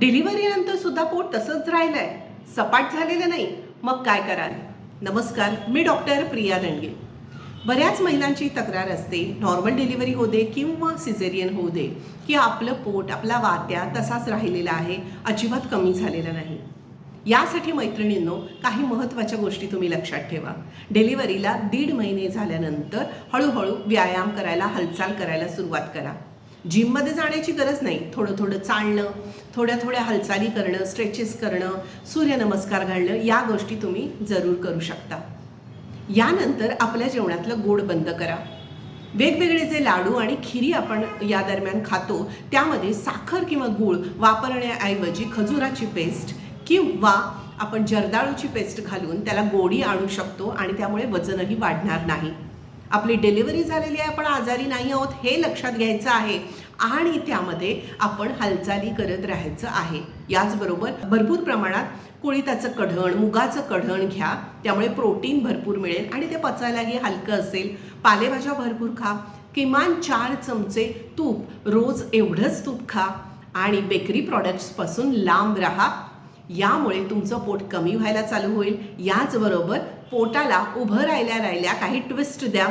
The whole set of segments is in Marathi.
डिलिव्हरीनंतर सुद्धा पोट तसंच राहिलंय. सपाट झालेलं नाही. मग काय कराल? नमस्कार मी डॉक्टर प्रिया दंडगे बऱ्याच महिलांची तक्रार असते नॉर्मल डिलिव्हरी होऊ दे किंवा सिझेरियन होऊ दे की आपलं पोट आपला वात्या तसाच राहिलेला आहे अजिबात कमी झालेला नाही. यासाठी मैत्रिणींनो काही महत्त्वाच्या गोष्टी तुम्ही लक्षात ठेवा. डिलिव्हरीला दीड महिने झाल्यानंतर हळूहळू व्यायाम करायला हालचाल करायला सुरुवात करा. जिममध्ये जाण्याची गरज नाही. थोडं थोडं चालणं थोड्या थोड्या हालचाली करणं स्ट्रेचेस करणं सूर्यनमस्कार घालणं या गोष्टी तुम्ही जरूर करू शकता. यानंतर आपल्या जेवणातलं गोड बंद करा. वेगवेगळे जे लाडू आणि खिरी आपण या दरम्यान खातो त्यामध्ये साखर किंवा गूळ वापरण्याऐवजी खजुराची पेस्ट किंवा आपण जर्दाळूची पेस्ट घालून त्याला गोडी आणू शकतो आणि त्यामुळे वजनही वाढणार नाही. आपली डिलिव्हरी झालेली आहे आपण आजारी नाही आहोत हे लक्षात घ्यायचं आहे. आणि त्यामध्ये आपण हालचाली करत राहायचं आहे. याचबरोबर भरपूर प्रमाणात कुळिताचं कढण मुगाचं कढण घ्या. त्यामुळे प्रोटीन भरपूर मिळेल आणि ते पचायलाही हलकं असेल. पालेभाज्या भरपूर खा. किमान चार चमचे तूप. रोज एवढंच तूप खा. आणि बेकरी प्रॉडक्ट्सपासून लांब राहा. यामुळे तुमचं पोट कमी व्हायला चालू होईल. याचबरोबर पोटाला उभं राहिल्या राहिल्या काही ट्विस्ट द्या.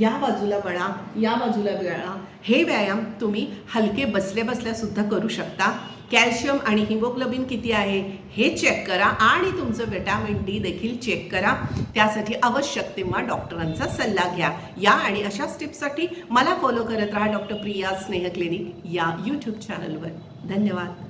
या बाजूला वळा या बाजूला वळा हे व्यायाम तुम्ही हलके बसल्या बसल्यासुद्धा करू शकता. कॅल्शियम आणि हिमोग्लोबिन किती आहे हे चेक करा आणि तुमचं विटॅमिन डी देखील चेक करा. त्यासाठी आवश्यक तेव्हा डॉक्टरांचा सल्ला घ्या. या आणि अशाच टिप्ससाठी मला फॉलो करत राहा डॉक्टर प्रिया स्नेह क्लिनिक या यूट्यूब चॅनलवर धन्यवाद.